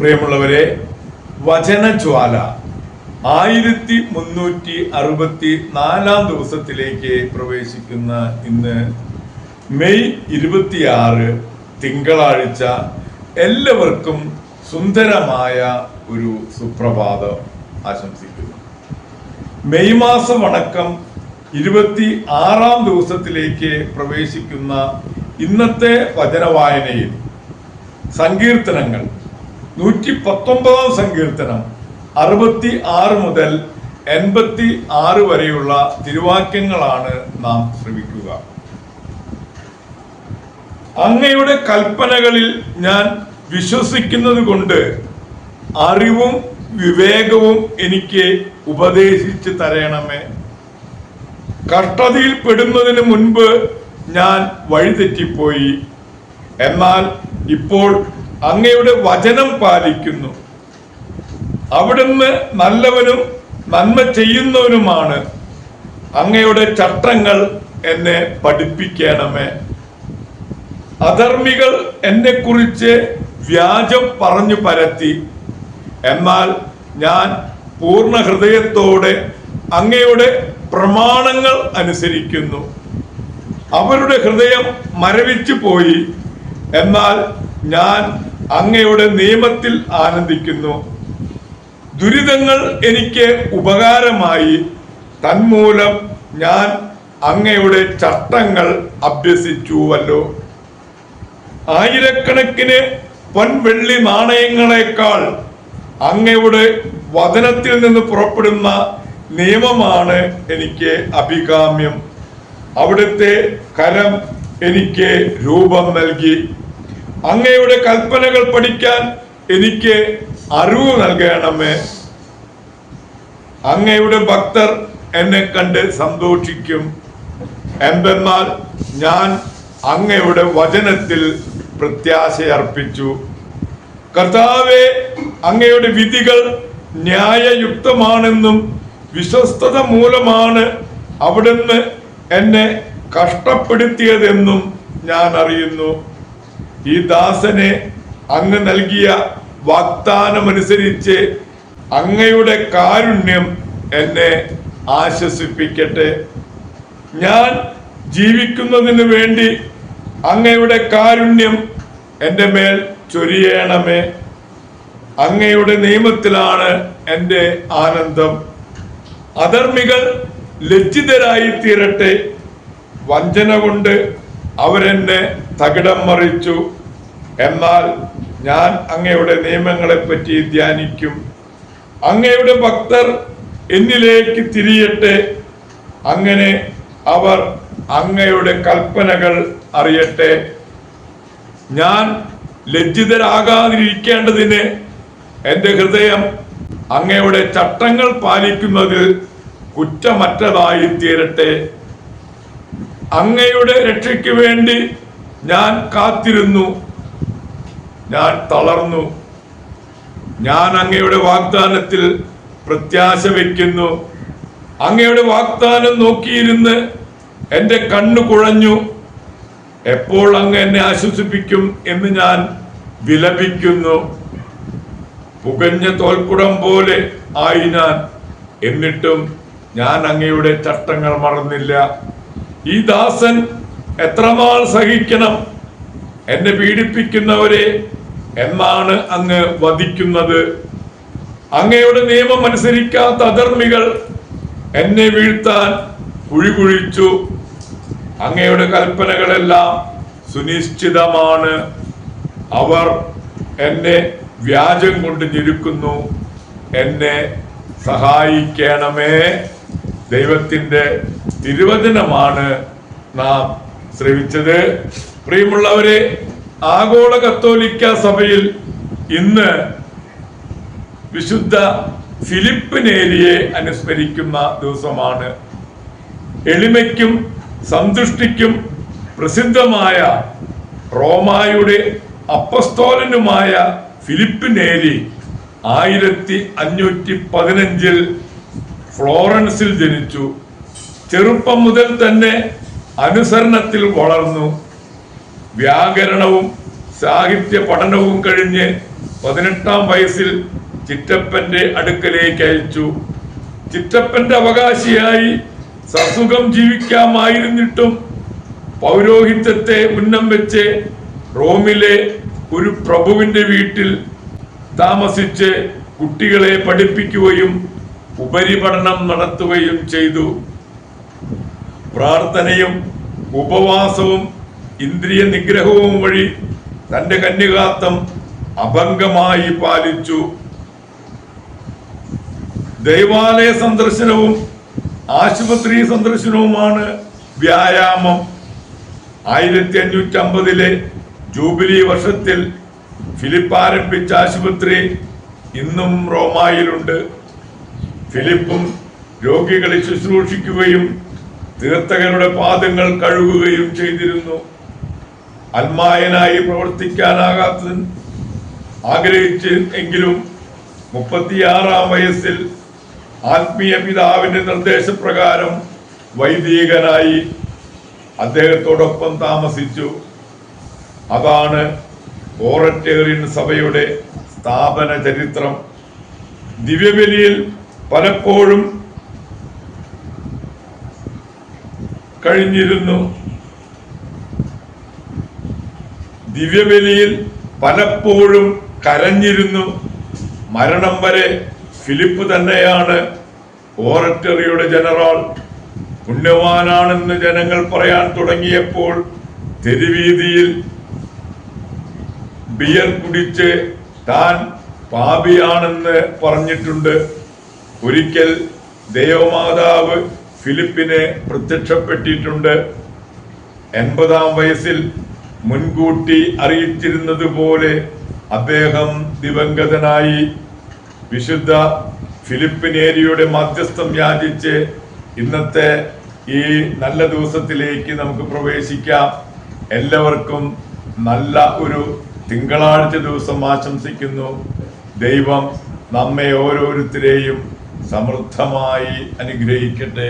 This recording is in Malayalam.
പ്രിയമുള്ളവരെ വചനജ്വാല ആയിരത്തി മുന്നൂറ്റി അറുപത്തി നാലാം ദിവസത്തിലേക്ക് പ്രവേശിക്കുന്ന ഇന്ന് മെയ് ഇരുപത്തിയാറ് തിങ്കളാഴ്ച എല്ലാവർക്കും സുന്ദരമായ ഒരു സുപ്രഭാതം ആശംസിക്കുന്നു. മെയ് മാസം വണക്കം ഇരുപത്തി ആറാം ദിവസത്തിലേക്ക് പ്രവേശിക്കുന്ന ഇന്നത്തെ വചനവായനയിൽ സങ്കീർത്തനങ്ങൾ നൂറ്റി പത്തൊമ്പതാം സങ്കീർത്തനം അറുപത്തി ആറ് മുതൽ എൺപത്തി ആറ് വരെയുള്ള തിരുവാക്യങ്ങളാണ് നാം ശ്രമിക്കുക. അങ്ങയുടെ കൽപ്പനകളിൽ ഞാൻ വിശ്വസിക്കുന്നത് കൊണ്ട് അറിവും വിവേകവും എനിക്ക് ഉപദേശിച്ച് തരയണമേ കഷ്ടതയിൽ പെടുന്നതിന് മുൻപ് ഞാൻ വഴിതെറ്റിപ്പോയി. എന്നാൽ ഇപ്പോൾ അങ്ങയുടെ വചനം പാലിക്കുന്നു. അവിടുന്ന് നല്ലവനും നന്മ ചെയ്യുന്നവനുമാണ്. അങ്ങയുടെ ചട്ടങ്ങൾ എന്നെ പഠിപ്പിക്കണമേ. അധർമ്മികൾ എന്നെ കുറിച്ച് വ്യാജം പറഞ്ഞു പരത്തി. എന്നാൽ ഞാൻ പൂർണ ഹൃദയത്തോടെ അങ്ങയുടെ പ്രമാണങ്ങൾ അനുസരിക്കുന്നു. അവരുടെ ഹൃദയം മരവിച്ചു പോയി. എന്നാൽ ഞാൻ അങ്ങയുടെ നിയമത്തിൽ ആനന്ദിക്കുന്നു. ദുരിതങ്ങൾ എനിക്ക് ഉപകാരമായി. തന്മൂലം ഞാൻ അങ്ങയുടെ ചട്ടങ്ങൾ അഭ്യസിച്ചുവല്ലോ. ആയിരക്കണക്കിന് പൊൻവെള്ളി നാണയങ്ങളെക്കാൾ അങ്ങയുടെ വചനത്തിൽ നിന്ന് പുറപ്പെടുന്ന നിയമമാണ് എനിക്ക് അഭികാമ്യം. അവിടുത്തെ കരം എനിക്ക് രൂപം നൽകി. അങ്ങയുടെ കൽപ്പനകൾ പഠിക്കാൻ എനിക്ക് അറിവ് നൽകണമേ. അങ്ങയുടെ ഭക്തർ എന്നെ കണ്ട് സന്തോഷിക്കും. എന്തെന്നാൽ ഞാൻ അങ്ങയുടെ വചനത്തിൽ പ്രത്യാശയർപ്പിച്ചു. കർത്താവെ അങ്ങയുടെ വിധികൾ ന്യായയുക്തമാണെന്നും വിശ്വസ്തത മൂലമാണ് അവിടുന്ന് എന്നെ കഷ്ടപ്പെടുത്തിയതെന്നും ഞാൻ അറിയുന്നു. ഈ ദാസനെ അങ്ങ് നൽകിയ വാഗ്ദാനമനുസരിച്ച് അങ്ങയുടെ കാരുണ്യം എന്നെ ആശ്വസിപ്പിക്കട്ടെ. ഞാൻ ജീവിക്കുന്നതിന് വേണ്ടി അങ്ങയുടെ കാരുണ്യം എന്റെ മേൽ ചൊരിയണമേ. അങ്ങയുടെ നിയമത്തിലാണ് എന്റെ ആനന്ദം. അധർമ്മികൾ ലജ്ജിതരായി തീരട്ടെ. വഞ്ചന കൊണ്ട് അവരെന്നെ തകിടം മറിച്ചു. എന്നാൽ ഞാൻ അങ്ങയുടെ നിയമങ്ങളെ പറ്റി ധ്യാനിക്കും. അങ്ങയുടെ ഭക്തർ എന്നിലേക്ക് തിരിയട്ടെ. അങ്ങനെ അവർ അങ്ങയുടെ കൽപ്പനകൾ അറിയട്ടെ. ഞാൻ ലജ്ജിതരാകാതിരിക്കേണ്ടതിന് എന്റെ ഹൃദയം അങ്ങയുടെ ചട്ടങ്ങൾ പാലിക്കുന്നത് കുറ്റമറ്റതായി തീരട്ടെ. അങ്ങയുടെ രക്ഷയ്ക്ക് വേണ്ടി ഞാൻ കാത്തിരുന്നു. ഞാൻ തളർന്നു. ഞാൻ അങ്ങയുടെ വാഗ്ദാനത്തിൽ പ്രത്യാശ വയ്ക്കുന്നു അങ്ങയുടെ വാഗ്ദാനം നോക്കിയിരുന്ന് എന്റെ കണ്ണു കുഴഞ്ഞു. എപ്പോൾ അങ്ങ് എന്നെ ആശ്വസിപ്പിക്കും എന്ന് ഞാൻ വിലപിക്കുന്നു. പുകഞ്ഞ തോൽക്കുടം പോലെ ആയി ഞാൻ. എന്നിട്ടും ഞാൻ അങ്ങയുടെ ചട്ടങ്ങൾ മറന്നില്ല. ഈ ദാസൻ എത്രമാൾ സഹിക്കണം? എന്നെ പീഡിപ്പിക്കുന്നവരെ എന്നാണ് അങ്ങ് വധിക്കുന്നത്. അങ്ങയുടെ നിയമം അനുസരിക്കാത്ത അധർമ്മികൾ എന്നെ വീഴ്ത്താൻ കുഴി കുഴിച്ചു അങ്ങയുടെ കൽപ്പനകളെല്ലാം സുനിശ്ചിതമാണ്. അവർ എന്നെ വ്യാജം കൊണ്ട് ഞെരുക്കുന്നു. എന്നെ സഹായിക്കണമേ. ദൈവത്തിന്റെ തിരുവചനമാണ് നാം ശ്രവിച്ചത്. പ്രിയമുള്ളവരെ ആഗോള കത്തോലിക്ക സഭയിൽ ഇന്ന് വിശുദ്ധ ഫിലിപ്പ് നേരിയെ അനുസ്മരിക്കുന്ന ദിവസമാണ്. എളിമയ്ക്കും സന്തുഷ്ടിക്കും പ്രസിദ്ധമായ റോമായുടെ അപ്പസ്തോലനുമായ ഫിലിപ്പ് നേരി ആയിരത്തി അഞ്ഞൂറ്റി പതിനഞ്ചിൽ ഫ്ലോറൻസിൽ ജനിച്ചു. ചെറുപ്പം മുതൽ തന്നെ അനുസരണത്തിൽ വളർന്നു. വ്യാകരണവും സാഹിത്യ പഠനവും കഴിഞ്ഞ് പതിനെട്ടാം വയസ്സിൽ ചിറ്റപ്പന്റെ അടുക്കലേക്ക് അയച്ചു. ചിറ്റപ്പന്റെ അവകാശിയായി സസുഖം ജീവിക്കാമായിരുന്നിട്ടും പൗരോഹിത്യത്തെ ഉന്നം വെച്ച് റോമിലെ ഒരു പ്രഭുവിന്റെ വീട്ടിൽ താമസിച്ച് കുട്ടികളെ പഠിപ്പിക്കുകയും ഉപരിപഠനം നടത്തുകയും ചെയ്തു. പ്രാർത്ഥനയും ഉപവാസവും ഇന്ദ്രിയ നിഗ്രഹവും വഴി തന്റെ കന്യകാത്വം അഭംഗമായി പാലിച്ചു. ദൈവാലയ സന്ദർശനവും ആശുപത്രി സന്ദർശനവുമാണ് വ്യായാമം. ആയിരത്തി അഞ്ഞൂറ്റി അമ്പതിലെ ജൂബിലി വർഷത്തിൽ ഫിലിപ്പ് ആരംഭിച്ച ആശുപത്രി ഇന്നും റോമായിലുണ്ട്. ഫിലിപ്പും രോഗികളെ ശുശ്രൂഷിക്കുകയും തീർത്ഥകരുടെ പാദങ്ങൾ കഴുകുകയും ചെയ്തിരുന്നു. അൽമായനായി പ്രവർത്തിക്കാനാകാത്ത ആഗ്രഹിച്ച് എങ്കിലും മുപ്പത്തിയാറാം വയസ്സിൽ ആത്മീയ പിതാവിന്റെ നിർദ്ദേശപ്രകാരം വൈദികനായി അദ്ദേഹത്തോടൊപ്പം താമസിച്ചു. അതാണ് ഓററ്റേറിയൻ സഭയുടെ സ്ഥാപന ചരിത്രം. ദിവ്യബലിയിൽ പലപ്പോഴും കഴിഞ്ഞിരുന്നു. ദിവ്യബലിയിൽ പലപ്പോഴും കരഞ്ഞിരുന്നു. മരണം വരെ ഫിലിപ്പ് തന്നെയാണ് ഓററ്ററിയുടെ ജനറൽ. പുണ്യവാനാണെന്ന് ജനങ്ങൾ പറയാൻ തുടങ്ങിയപ്പോൾ തെരുവീതിയിൽ ബിയർ കുടിച്ച് താൻ പാപിയാണെന്ന് പറഞ്ഞിട്ടുണ്ട്. ഒരിക്കൽ ദേവമാതാവ് ഫിലിപ്പിനെ പ്രത്യക്ഷപ്പെട്ടിട്ടുണ്ട്. എൺപതാം വയസ്സിൽ മുൻകൂട്ടി അറിയിച്ചിരുന്നത് പോലെ അദ്ദേഹം ദിവംഗതനായി വിശുദ്ധ ഫിലിപ്പിനേരിയുടെ മധ്യസ്ഥം യാചിച്ച് ഇന്നത്തെ ഈ നല്ല ദിവസത്തിലേക്ക് നമുക്ക് പ്രവേശിക്കാം. എല്ലാവർക്കും നല്ല ഒരു തിങ്കളാഴ്ച ദിവസം ആശംസിക്കുന്നു. ദൈവം നമ്മെ ഓരോരുത്തരെയും സമൃദ്ധമായി അനുഗ്രഹിക്കട്ടെ.